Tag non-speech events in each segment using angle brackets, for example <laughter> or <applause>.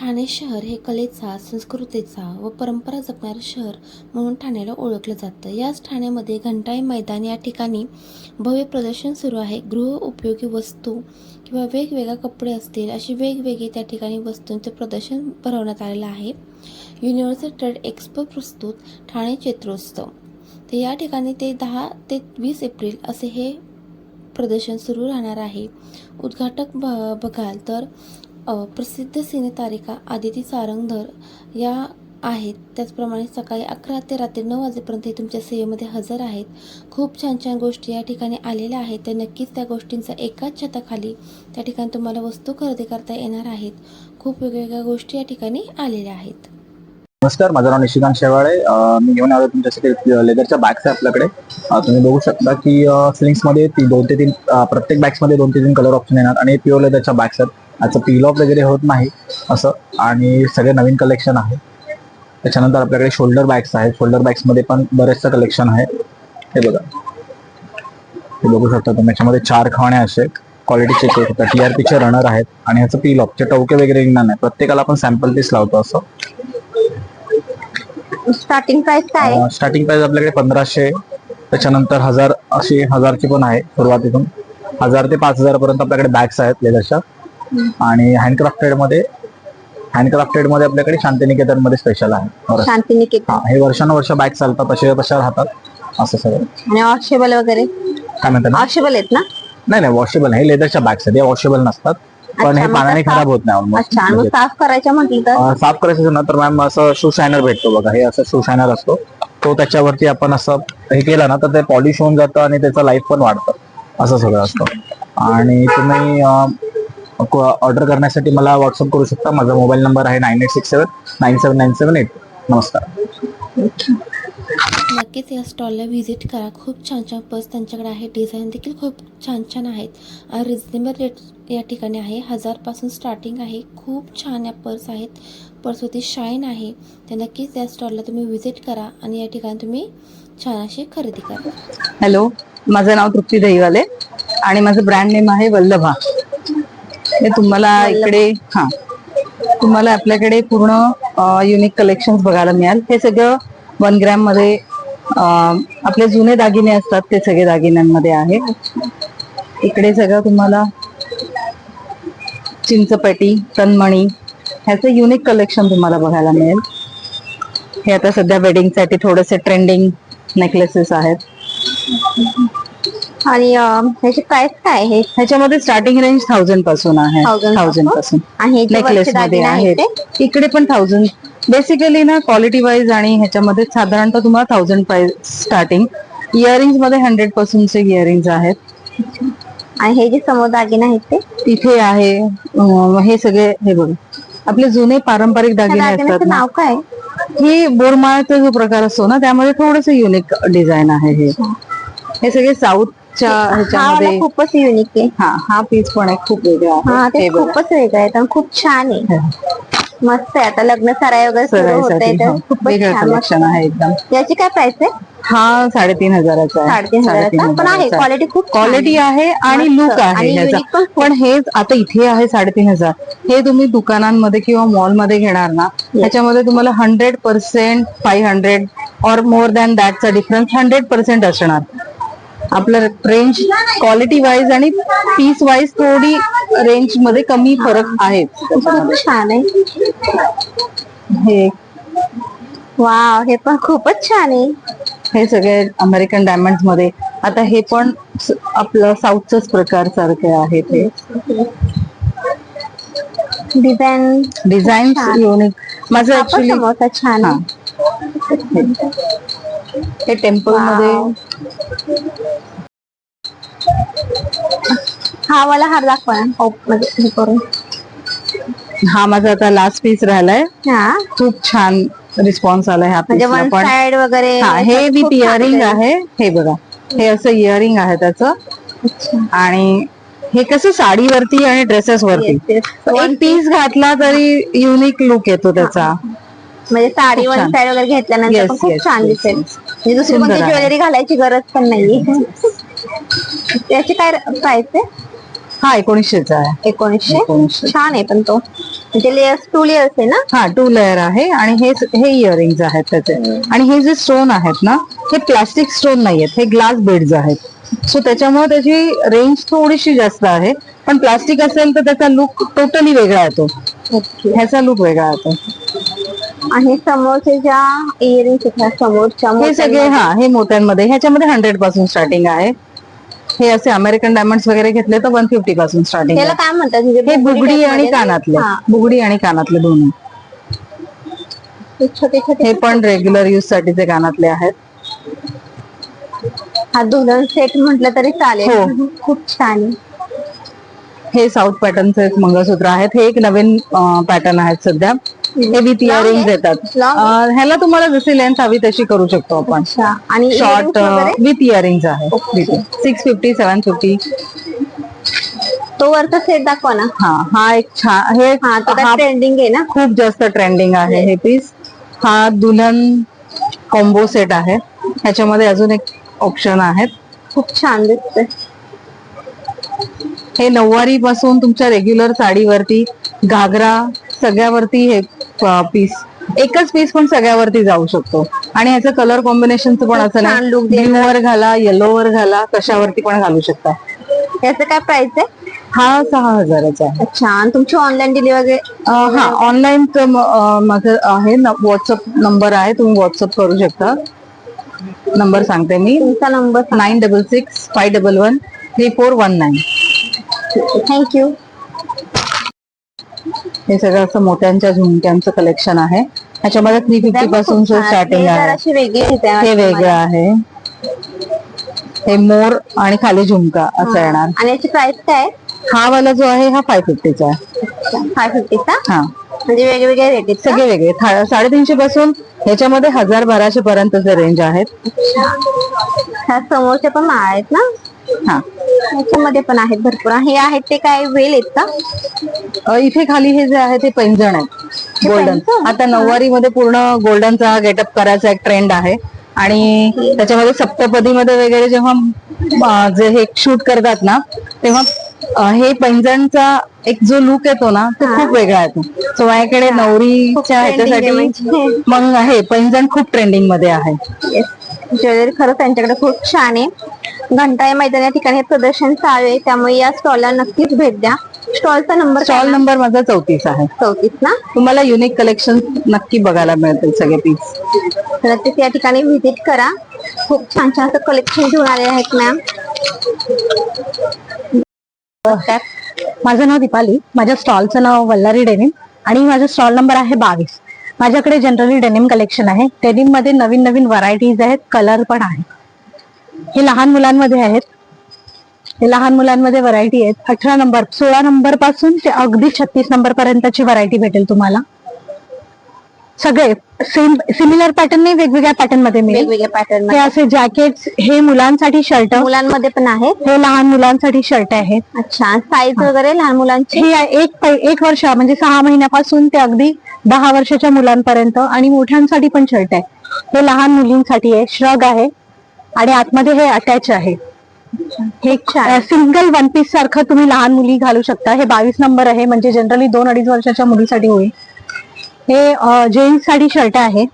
ठाणे शहर हे कलेचा संस्कृतीचा व परंपरा जपणारं शहर म्हणून ठाण्याला ओळखलं जातं. याच ठाण्यामध्ये घंटाई मैदान या ठिकाणी भव्य प्रदर्शन सुरू आहे. गृह उपयोगी वस्तू किंवा वेगवेगळ्या कपडे असतील अशी वेगवेगळी त्या ठिकाणी वस्तूंचे प्रदर्शन भरवण्यात आलेलं आहे. युनिव्हर्सल ट्रेड एक्सपो प्रस्तुत ठाणे चित्रोत्सव. तर या ठिकाणी ते दहा ते वीस एप्रिल असे हे प्रदर्शन सुरू राहणार आहे. उद्घाटक ब बघाल तर प्रसिद्ध सिनेतारिका आदिती सारंगधर या आहेत. त्याचप्रमाणे सकाळी अकरा ते रात्री नऊ वाजेपर्यंत हे तुमच्या सेवेमध्ये हजर आहेत. खूप छान छान गोष्टी या ठिकाणी आलेल्या आहेत. तर नक्कीच त्या गोष्टींचा एकाच छताखाली त्या ठिकाणी तुम्हाला वस्तू खरेदी करता येणार आहेत. खूप वेगवेगळ्या गोष्टी या ठिकाणी आलेल्या आहेत. नमस्कार माझं नाव निशिकांत शेवाळे. मी घेऊन आलो तुमच्यासाठी लेदरच्या बॅग्स आहे आपल्याकडे. तुम्ही बघू शकता की स्लिंग्समध्ये ती दोन ते तीन प्रत्येक बॅग्समध्ये दोन ते तीन कलर ऑप्शन येणार आणि प्युअर लेदरच्या बॅग्स आहेत. याचं पील ऑफ वगैरे होत नाही असं. आणि सगळे नवीन कलेक्शन आहे. त्याच्यानंतर आपल्याकडे शोल्डर बॅग्स आहेत. शोल्डर बॅग्समध्ये पण बरेचसं कलेक्शन आहे. हे बघा. हे बघू शकता तुम्ही. याच्यामध्ये चार खाणे असे. क्वालिटी चेक करू शकता. टीआरपीचे रनर आहेत. आणि ह्याचं पील ऑफचे टवके वगैरे निघणार नाही. प्रत्येकाला आपण सॅम्पल पीस लावतो असं. स्टार्टिंग प्राइस काय? स्टार्टिंग प्राइस आपल्याकडे पंधराशे. त्याच्यानंतर हजार अशी हजारची पण आहे सुरुवातीतून. हजार ते पाच हजार पर्यंत आपल्याकडे बॅग्स आहेत लेदरच्या. आणि हँडक्राफ्टेडमध्ये हँडक्राफ्टेडमध्ये आपल्याकडे शांतिनिकेतनमध्ये स्पेशल आहे. शांतिनिकेतन. हा, हे वर्षानुवर्ष बॅग चालतात तसे तशा राहतात. असं सगळं. आणि वॉशेबल वगैरे? काय म्हणतात ना? वॉशेबल आहेत ना? नाही नाही वॉशेबल हे लेदरच्या बॅग्स आहेत. हे वॉशेबल नसतात. पण अच्छा, हे मग पाण्याने साफ- खराब होत नाही almost. अच्छा आणि मग म्हणजे, साफ करायचं म्हटलं तर अं, साफ करायचं असेल ना तर मॅम असं शू शायनर भेटतो बघा. हे असं शू शायनर असतो. तो त्याच्यावरती आपण असं हे केलं ना तर ते पॉलिश होऊन जातं आणि त्याचं लाईफ पण वाढतं. असं सगळं असतं. आणि तुम्ही ऑर्डर करण्यासाठी मला व्हॉट्सअप करू शकता. माझा मोबाईल नंबर आहे nine eight six seven nine seven nine seven eight नमस्कार. नक्कीच या स्टॉलला व्हिजिट करा. खूप छान छान पर्स त्यांच्याकडे आहे डिझाईन देखील खूप छान छान आहेत. आणि रिजनेबल रेट या ठिकाणी आहे. हजारपासून स्टार्टिंग आहे. खूप छान या पर्स आहेत. पर्सवरती शाईन आहे. तर नक्कीच या स्टॉलला तुम्ही व्हिजिट करा आणि या ठिकाणी तुम्ही छान अशी खरेदी करा. हॅलो माझं नाव तृप्ती दहिवाले आणि माझं ब्रँड नेम आहे वल्लभा. हे तुम्हाला <laughs> इकडे हा. तुम्हाला आपल्याकडे पूर्ण युनिक कलेक्शन बघायला मिळाल. हे सगळं वन ग्रॅममध्ये आपले जुने दागिने असतात ते सगळे दागिन्यांमध्ये आहे. इकडे सगळं तुम्हाला चिंचपटी तन्मणी ह्याचं युनिक कलेक्शन तुम्हाला बघायला मिळेल. हे आता सध्या वेडिंगसाठी थोडेसे ट्रेंडिंग नेकलेसेस आहेत. आणि अं, ह्याची प्राइस काय आहे? ह्याच्यामध्ये स्टार्टिंग रेंज थाउजंडपासून आहे. 1000 थाउजंडपासून. आणि हे जे नेकलेस वरचे मध्ये दागिने आहेत. आहेत इकडे पण थाउजंड बेसिकली ना क्वालिटी वाईज आणि ह्याच्यामध्ये साधारणतः तुम्हाला थाउजंड प्राइस स्टार्टिंग इयरिंग्समध्ये हंड्रेड पासूनचे इयरिंग्स आहेत. आणि हे जे समोर दागिने आहेत ते? तिथे आहे. अं, हे सगळे हे बघ. आपले जुने पारंपरिक त्या दागिने असतात दागिन्याचं ना. नाव काय? ही बोरमाळचा जो प्रकार असतो ना त्यामध्ये थोडस युनिक डिझाईन आहे हे. हे सगळे साऊथच्या हा वाला ह्याच्यामध्ये खूपच युनिक आहे. हा हा पीस पण एक खूप वेगळा हा आहे ते हे. खूपच वेगळं आहे आणि खूप छान आहे. मस्त आहे आता लग्न सराय वगैरे सुरू होत आहे सराईसाठी तर हो. खूपच वेगळं छान मस्त. कलेक्शन आहे एकदम. याची काय प्राइस आहे? हा साडेतीन हजाराचा आहे. साडेतीन हजाराचा? पण आहे क्वालिटी खूप क्वालिटी आहे. आणि. लुक आहे ह्याचा. पण. पण हे आता इथे आहे साडेतीन हजार. हे तुम्ही दुकानांमध्ये किंवा मॉलमध्ये घेणार ना त्याच्यामध्ये तुम्हाला हंड्रेड पर्सेंट फाईव्ह हंड्रेड और मोर दॅन दॅटचा डिफरन्स हंड्रेड पर्सेंट असणार. आपलं रेंज क्वालिटी वाईज आणि पीस वाईज थोडी रेंजमध्ये कमी फरक आहे. छान आहे हे. वाव हे पण खूपच छान आहे. हे सगळे अमेरिकन डायमंडमध्ये. आता हे पण स- आपलं साऊथच प्रकार सारखे आहे ते डिझाईन डिझाईन छान. युनिक माझं पण ऍक्च्युली समोसा छान हा. आहे हे टेम्पलमध्ये हा मला हार दाखवा. हो, म्हणजे हे करून. हा माझा आता लास्ट पीस राहिलाय. हा. खूप छान रिस्पॉन्स आलाय ह्या म्हणजे पीसला वन पण. साइड वगैरे हा हे विथ इयरिंग आहे. हे बघा. हे असं इयरिंग आहे त्याचं. आणि हे कसं साडीवरती आणि ड्रेसेस वरती. एक पीस घातला तरी युनिक लुक येतो त्याचा. म्हणजे साडी वन. साइड वगैरे घेतल्यानंतर खूप छान दिसेल. म्हणजे दुसरी कोणती. ज्वेलरी घालायची गरज पण नाहीये. त्याची काय प्राइस आहे हा एकोणीसशेचा आहे. एकोणीसशे. छान आहे पण तो. म्हणजे लेअर्स टू लेअर्स आहे ना? हा टू लेअर आहे आणि हे हे इयरिंग्स आहेत त्याचे. आणि हे जे स्टोन आहेत ना हे प्लास्टिक स्टोन नाही आहेत हे ग्लास बेड्स आहेत. सो त्याच्यामुळे त्याची रेंज थोडीशी जास्त आहे. पण प्लास्टिक असेल तर त्याचा लुक टोटली वेगळा येतो. ह्याचा लुक वेगळा येतो. आणि समोरचे ज्या ह्या समोरच्या हे सगळे हा हे मोत्यांमध्ये. ह्याच्यामध्ये हंड्रेडपासून स्टार्टिंग आहे. हे असे अमेरिकन डायमंड्स वगैरे घेतले तर वन फिफ्टी पासून स्टार्टिंग त्याला काय म्हणतात म्हणजे हे बुगडी type आणि मध्ये ना? कानातले हा. बुगडी आणि कानातले दोन्ही हे छोटे छोटे हे पण रेग्युलर युज साठीचे कानातले आहेत हा दुल्हन सेट म्हटलं तरी चालेल हो. खूप छान आहे. हे साऊथ पॅटर्नचे मंगळसूत्र आहेत. हे एक नवीन पॅटर्न आहेत सध्या. हे विथ इयरिंग? येतात. ह्याला तुम्हाला जशी लेंथ हवी तशी करू शकतो आपण. आणि शॉर्ट विथ इयरिंग आहे सिक्स फिफ्टी सेवन फिफ्टी तो वरचा सेट दाखवा ना. हा हा एक छान हे ट्रेंडिंग आहे ना? खूप जास्त ट्रेंडिंग आहे हे पीस हा दुल्हन कॉम्बो सेट आहे. ह्याच्यामध्ये अजून एक ऑप्शन आहेत. खूप छान दिसतंय. हे नऊवारी पासून तुमच्या रेग्युलर साडीवरती घागरा सगळ्यावरती हे पीस एकच पीस पण सगळ्यावरती जाऊ शकतो. आणि ह्याचं कलर कॉम्बिनेशनचं पण असं नाही. Blue वर घाला येलो वर घाला कशावरती पण घालू शकता. याचं काय प्राइस आहे? हा सहा हजाराचा आहे. अच्छा आणि तुमची ऑनलाईन डिलिव्हरी हा ऑनलाईन माझं आहे व्हॉट्सअप नंबर आहे तुम्ही व्हॉट्सअप करू शकता. नंबर सांगते मी. तुमचा number nine double six five double one three four one nine thank you हे सगळं असं मोत्यांच्या झुमक्यांचं कलेक्शन आहे. ह्याच्यामध्ये थ्री फिफ्टी पासून स्टार्टिंग आहे. हे वेगळं आहे. हे मोर आणि खाली झुमका असं येणार. आणि याची प्राइस काय? हा वाला जो आहे हा फाय फिफ्टीचा आहे. फाय फिफ्टीचा हा. म्हणजे वेगवेगळे रेट आहेत? सगळे वेगळे. साडेतीनशे पासून ह्याच्यामध्ये हजार बाराशे पर्यंतचे रेंज आहेत. ह्या समोरचे पण माळ आहेत ना? हा. याच्यामध्ये पण आहेत भरपूर. हे आहेत ते काय वेल आहेत का? अ, इथे खाली हे जे आहे ते पैंजण आहे गोल्डन पैंजण? आता नऊवारी मध्ये पूर्ण गोल्डनचा गेटअप करायचा एक ट्रेंड आहे. आणि त्याच्यामध्ये सप्तपदीमध्ये वगैरे जेव्हा अ, जे हे शूट करतात ना तेव्हा अ, हे पैंजणचा एक जो लुक येतो ना तो खूप वेगळा येतो. सो माझ्याकडे नवरीच्या trending आहे ह्याच्यासाठी म्हणजे. मग हे पैंजण खूप ट्रेंडिंगमध्ये आहे. ज्वेलरी खरंच त्यांच्याकडे खूप छान आहे. घंटाळे मैदान या ठिकाणी प्रदर्शन चालू आहे. त्यामुळे या स्टॉलला नक्कीच भेट द्या. स्टॉलचा नंबर स्टॉल नंबर माझा चौतीस आहे. चौतीस ना? तुम्हाला युनिक कलेक्शन नक्की बघायला मिळतील सगळे पीस नक्कीच या ठिकाणी व्हिजिट करा. खूप छान छान असं कलेक्शन घेऊन आले आहेत मॅम माझं नाव दीपाली. माझ्या स्टॉलचं नाव वल्लारी डेनिम. आणि माझा स्टॉल नंबर आहे बावीस. माझ्याकडे जनरली डेनिम कलेक्शन आहे. डेनिममध्ये नवीन नवीन व्हरायटीज आहेत कलर पण आहेत. हे लहान मुलांमध्ये आहेत. हे लहान मुलांमध्ये व्हरायटी आहेत. अठरा नंबर सोळा नंबरपासून ते अगदी छत्तीस नंबर पर्यंतची व्हरायटी भेटेल तुम्हाला. सगळे सेम सिमिलर पॅटर्न नाही वेगवेगळ्या पॅटर्नमध्ये मिळेल. वेगवेगळ्या पॅटर्न हे असे जॅकेट हे मुलांसाठी शर्ट मुलांमध्ये पण आहेत हे लहान मुलांसाठी शर्ट आहेत अच्छा साईज वगैरे लहान मुलांची? हे एक पै- एक वर्ष म्हणजे सहा महिन्यापासून ते अगदी दहा वर्षाच्या मुलांपर्यंत आणि मोठ्यांसाठी पण शर्ट आहे. हे लहान मुलींसाठी आहे. श्रग आहे. आणि आतमध्ये हे अटॅच आहे. हे सिंगल वन पीस सारखं तुम्ही लहान मुली घालू शकता. हे बावीस नंबर आहे. म्हणजे जनरली दोन अडीच वर्षाच्या मुलीसाठी होईल. हे जेंट्ससाठी शर्ट आहे.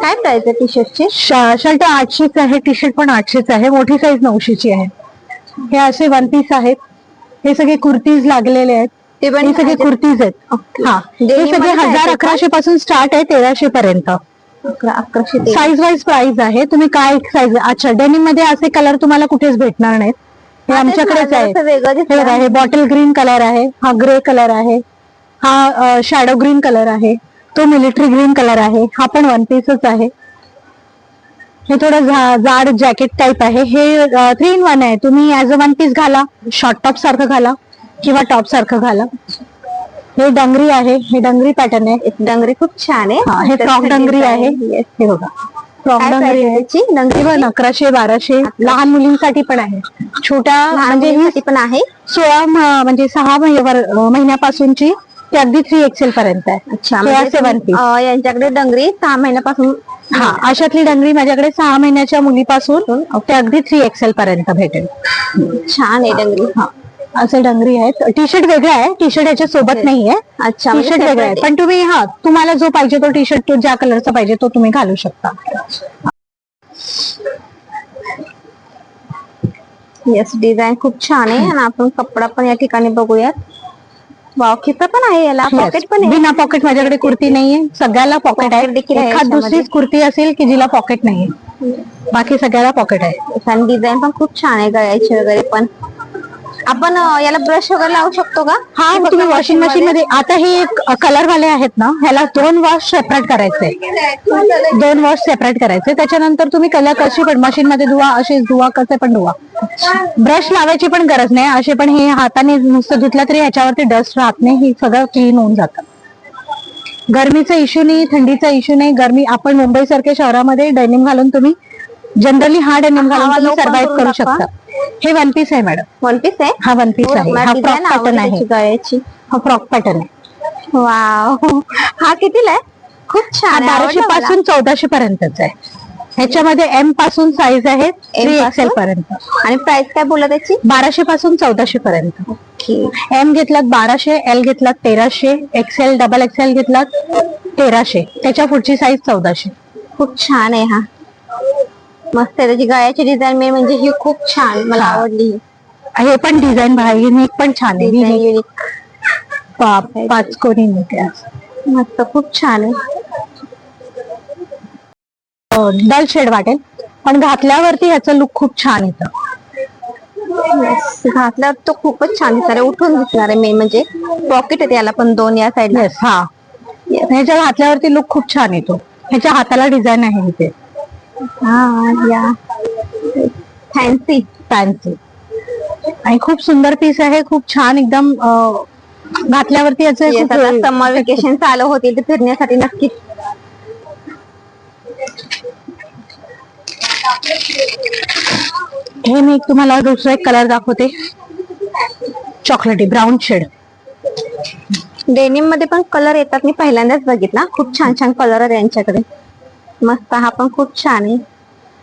काय प्राइस आहे टी शर्टची शर्ट आठशेच आहे टी शर्ट पण आठशेच आहे. मोठी साईज नऊशेची आहे. हे असे वन पीस आहेत. हे सगळे कुर्तीज लागलेले आहेत. ते पण हे सगळे कुर्तीज आहेत. हा. हे Denim सगळे मध्ये काय हजार? अकराशे पासून स्टार्ट आहे तेराशे पर्यंत. अकरा अकराशे ते साईज वाईज प्राइस आहे. तुम्ही काय साईज अच्छा डेनिममध्ये असे कलर तुम्हाला कुठेच भेटणार नाहीत. हे हा, तेच आमच्याकडेच आहे वेगळं हे बॉटल ग्रीन कलर आहे. हा ग्रे कलर आहे. हा शॅडो ग्रीन कलर आहे. तो मिलिटरी ग्रीन कलर आहे. हा पण वन पीसच आहे. हे थोडं जाड जॅकेट टाईप आहे. हे थ्री इन वन आहे. तुम्ही ऍज अ वन पीस घाला शॉर्ट टॉप सारखं घाला किंवा टॉप सारखं घाला. हे डंगरी आहे. हे डंगरी पॅटर्न आहे. डंगरी खूप छान आहे. हा, हे फ्रॉक डंगरी आहे. हे बघा. फ्रॉक डंगरी आहे. डंगरी पण अकराशे बाराशे. लहान मुलींसाठी पण आहे. छोट्या म्हणजे ही पण आहे? सोळा म्हणजे सहा महिन्यापासूनची ते अगदी थ्री एक्सेल पर्यंत आहे. अच्छा म्हणजे. अं, यांच्याकडे डंगरी सहा महिन्यापासून हा अशातली डंगरी माझ्याकडे सहा महिन्याच्या मुलीपासून ते अगदी थ्री एक्सेल पर्यंत भेटेल. छान आहे डंगरी. असे डंगरी आहेत. टी शर्ट वेगळा आहे. टी शर्ट याच्या सोबत नाहीये अच्छा टी म्हणजे शर्ट वेगळा आहे. separate. पण तुम्ही हा तुम्हाला जो पाहिजे तो टी शर्ट तो ज्या कलरचा पाहिजे तो तुम्ही घालू शकता. येस डिझाईन खूप छान आहे. आणि आपण कपडा पण या ठिकाणी बघूयात. वाव खिसा पण आहे याला. पॉकेट पण आहे. बिना पॉकेट माझ्याकडे कुर्ती नाहीये. सगळ्याला पॉकेट है दुसरी देखील आहे एखाद याच्यामध्ये. दुसरीच कुर्ती असेल की जिला पॉकेट नाहीये. बाकी सगळ्याला पॉकेट है आणि डिझाईन पण खूप छान है गळ्याची वगैरे पण. आपण अं, याला ब्रश वगैरे लावू शकतो का? हा तुम्ही वॉशिंग मशीन मध्ये. आता हे कलर वाले आहेत ना ह्याला दोन वॉश सेपरेट करायचे. दोन वॉश सेपरेट करायचे. त्याच्यानंतर तुम्ही कलर कशी पण मशीन मध्ये धुवा असे धुवा कसे पण धुवा. ब्रश लावायची पण गरज नाही असे पण हे हाताने नुसतं धुतलं तरी ह्याच्यावरती डस्ट राहत नाही हे सगळं क्लीन होऊन जातं. गरमीचा इश्यू नाही थंडीचा इश्यू नाही. गरमी आपण मुंबई सारख्या शहरामध्ये डेनिम घालून तुम्ही जनरली हा डेनिम घालून तुम्ही करून करू. शकता. हे वन पीस आहे मॅडम वन पीस आहे? हा वन पीस हो, आहे. हा फ्रॉक पॅटर्न आहे. गळ्याची? हा फ्रॉक पॅटर्न आहे. वाव हा कितीला आहे? खूप छान बाराशे. पासून चौदाशे पर्यंतच आहे. ह्याच्यामध्ये एमपासून साईज आहे थ्री? एक्सेल पर्यंत. आणि प्राइस काय बोला त्याची बाराशे पासून चौदाशे पर्यंत. एम घेतलात बाराशे एल घेतलात तेराशे एक्सेल डबल एक्सेल घेतलात तेराशे. त्याच्या पुढची साईज चौदाशे. खूप छान आहे हा. मस्त आहे. त्याची गळ्याची डिझाईन मेन म्हणजे ही खूप छान मला हा. आवडली. हे पण डिझाईन भाई नेक पण छान आहे. युनिक पा- पाच कोणी मस्त खूप छान आहे. डल शेड वाटेल. पण घातल्यावरती ह्याचं लुक खूप छान येतं. Yes. घातल्यावर तो खूपच छान दिसणार आहे. उठून दिसणार आहे मेन म्हणजे. पॉकेट आहे त्याला पण दोन या साईडला येस हा. ह्याच्या घातल्यावरती लुक खूप छान येतो. ह्याच्या हाताला डिझाईन आहे इथे. हा या. फॅन्सी फॅन्सी आणि खूप सुंदर पीस आहे. खूप छान एकदम अं, घातल्यावरती याचे खूप समर वेकेशन चालू होतील तर फिरण्यासाठी नक्कीच हे मी एक तुम्हाला दुसरा एक कलर दाखवते. चॉकलेटी ब्राऊन शेड डेनिममध्ये पण कलर येतात. मी पहिल्यांदाच बघितला. खूप छान छान कलर आहेत यांच्याकडे मस्त. हा पण खूप छान आहे.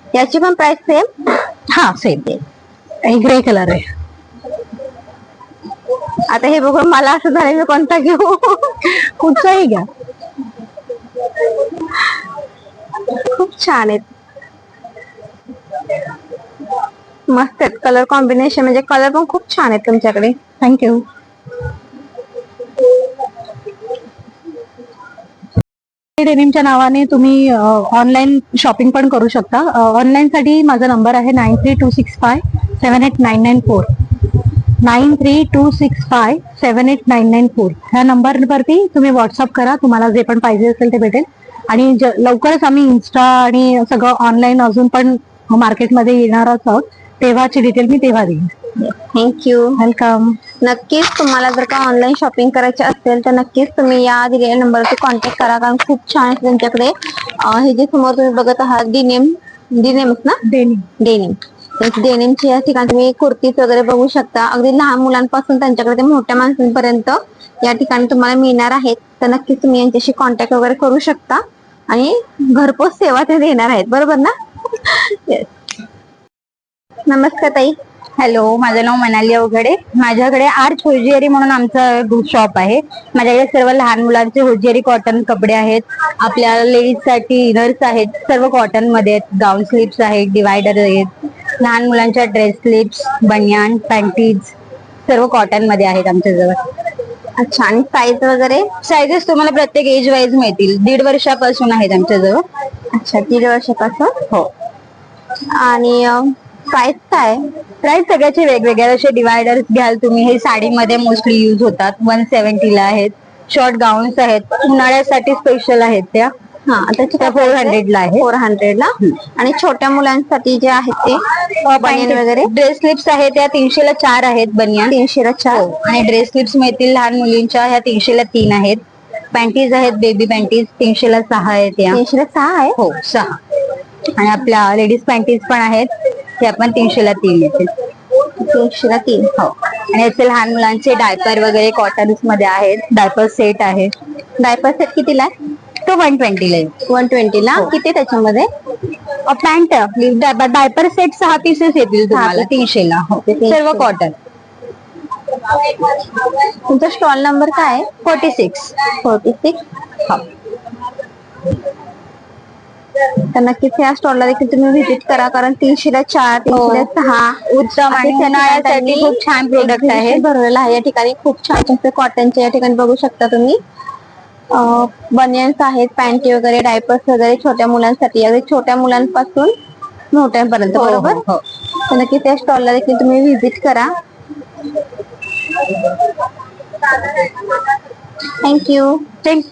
याची पण प्राइस सेम हा सेम आणि ग्रे कलर आहे. आता हे बघून मला असं झालं मी कोणता घेऊ? कुठचाही घ्या. खूप छान आहेत. मस्त आहेत. कलर कॉम्बिनेशन म्हणजे कलर पण खूप छान आहेत तुमच्याकडे. थँक्यू डेनिमच्या नावाने तुम्ही ऑनलाईन शॉपिंग पण करू शकता. ऑनलाईनसाठी माझा नंबर आहे nine three two six five seven eight nine nine four nine three two six five seven eight nine nine four ह्या नंबरवरती तुम्ही व्हॉट्सअप करा तुम्हाला जे पण पाहिजे असेल ते भेटेल. आणि लवकरच आम्ही इन्स्टा आणि सगळं ऑनलाईन अजून पण मार्केटमध्ये येणारच आहोत. तेव्हाची डिटेल मी तेव्हा देईन. थँक्यू वेलकम नक्कीच तुम्हाला जर का ऑनलाईन शॉपिंग करायची असेल तर नक्कीच तुम्ही या दिलेल्या नंबरवरती कॉन्टॅक्ट करा कारण खूप छान आहे त्यांच्याकडे अं, हे जे समोर तुम्ही बघत आहात डिनेम डिनेमच ना? डेनिम डेनिम डेनिमची या ठिकाणी तुम्ही कुर्तीज वगैरे बघू शकता. अगदी लहान मुलांपासून त्यांच्याकडे ते मोठ्या माणसांपर्यंत या ठिकाणी तुम्हाला मिळणार आहेत. तर नक्कीच तुम्ही यांच्याशी कॉन्टॅक्ट वगैरे करू शकता. आणि घरपोच सेवा ते देणार आहेत. बरोबर ना? <laughs> Yes. नमस्कार ताई. हॅलो माझं नाव मनाली अवघडे. माझ्याकडे आर्च होजियरी म्हणून आमचं शॉप आहे. माझ्याकडे सर्व लहान मुलांचे होजियरी कॉटन कपडे आहेत. आपल्या लेडीजसाठी इनर्स आहेत. सर्व कॉटनमध्ये आहेत. गाऊन स्लीप्स आहेत डिवायडर आहेत. लहान मुलांच्या ड्रेस स्लीप्स बनियान पॅन्टीज सर्व कॉटनमध्ये आहेत आमच्याजवळ. अच्छा आणि साईज वगैरे? साईजेस तुम्हाला प्रत्येक एज वाईज मिळतील. दीड वर्षापासून आहेत आमच्याजवळ. अच्छा दीड वर्षापासून? हो. आणि प्राइस काय? प्राइस सगळ्याचे वेगवेगळे जसे डिवायडर्स घ्याल तुम्ही हे साडीमध्ये मोस्टली युज होतात. वन सेव्हन्टीला आहेत. शॉर्ट गाऊन्स आहेत. उन्हाळ्यासाठी स्पेशल आहेत त्या. हा त्या फोर हंड्रेड ला आहे फोर हंड्रेड ला. आणि छोट्या मुलांसाठी जे आहेत ते बनियन वगैरे? ड्रेस स्लिप्स आहेत. त्या तीनशेला चार आहेत बनियान. तीनशे चार? हो. आणि ड्रेस स्लिप्स मिळतील लहान मुलींच्या. ह्या तीनशेला तीन आहेत. पॅन्टीज आहेत बेबी पॅन्टीज तीनशेला सहा आहेत या. तीनशे सहा आहे हो सहा. आणि आपल्या लेडीज पॅन्टीज पण आहेत. त्या पण तीनशेला तीन येतील तीनशे तीन हो. आणि याचे लहान मुलांचे डायपर वगैरे कॉटन्समध्ये आहेत. डायपर सेट आहे. डायपर सेट कितीला? आहे तो वन ट्वेंटीला येईल. वन ट्वेंटी ला? किती त्याच्यामध्ये? पॅन्ट डायपर सेट सहा पीसेस येतील तुम्हाला. तीनशेला हो. सर्व कॉटन तुमचा स्टॉल नंबर काय आहे? फोर्टी सिक्स फोर्टी सिक्स तर नक्कीच या स्टॉलला देखील तुम्ही व्हिजिट करा. कारण तीनशेला चार तीनशेला सहा. हो. उत्तम. आणि उन्हाळ्यासाठी खूप छान प्रोडक्ट आहे. भरलेलं आहे या ठिकाणी. खूप छान छान कॉटनचे या ठिकाणी बघू शकता तुम्ही. बनियन्स आहेत पॅन्टी वगैरे डायपर्स वगैरे छोट्या मुलांसाठी. अगदी छोट्या मुलांपासून मोठ्यांपर्यंत हो, हो, बरोबर. तर नक्की त्या स्टॉलला देखील तुम्ही व्हिजिट करा. Thank you thank you